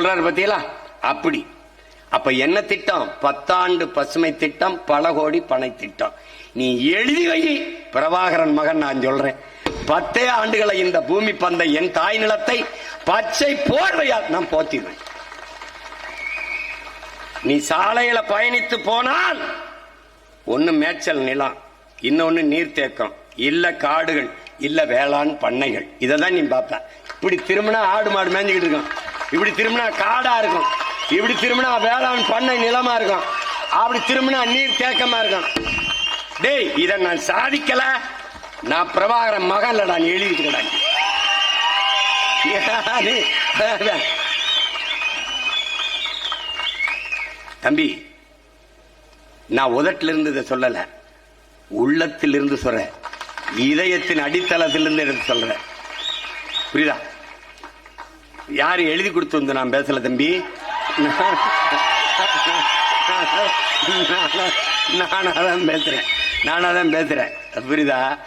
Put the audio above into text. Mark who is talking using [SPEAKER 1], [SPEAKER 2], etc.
[SPEAKER 1] சொல்றாரு பத்தியலா அப்படி. அப்ப என்ன திட்டம்? பத்தாண்டு பசுமை திட்டம் பல கோடி பனை திட்டம். நீ எழுதி வை பிரபாகரன் மகன் நான் சொல்றேன். பத்தே ஆண்டுகளை இந்த பூமி பந்தை என் தாய் நிலத்தை பச்சை போர்வையா நான் போத்திடுவேன். நீ சாலையில பயணித்து போனால் ஒன்னு மேய்ச்சல் நிலம் இன்னொன்னு நீர்த்தேக்கம் இல்ல காடுகள் இல்ல வேளாண் பண்ணைகள். இதை தான் நீ பார்ப்ப. இப்படி திரும்பினா ஆடு மாடு மேய்ஞ்சுக்கிட்டு இருக்கான். இப்படி திரும்பினா காடா இருக்கும். இப்படி திரும்பினா வேளாண் பண்ணை நிலமா இருக்கும். அப்படி திரும்பினா நீர் தேக்கமா இருக்கும். டேய் இதை நான் சாதிக்கல. நான் பிரபாகரன் மகன்ல நான் எழுதிட்டு தம்பி நான் உதட்டிலிருந்து இருந்து இதை சொல்லல. உள்ளத்திலிருந்து சொல்றேன். இதயத்தின் அடித்தளத்திலிருந்து எடுத்து சொல்றேன். புரியுதா? யார் எழுதி கொடுத்து வந்து நான் பேசல தம்பி? நானா தான் பேசுறேன். நானா தான் பேசுறேன். புரியுதா?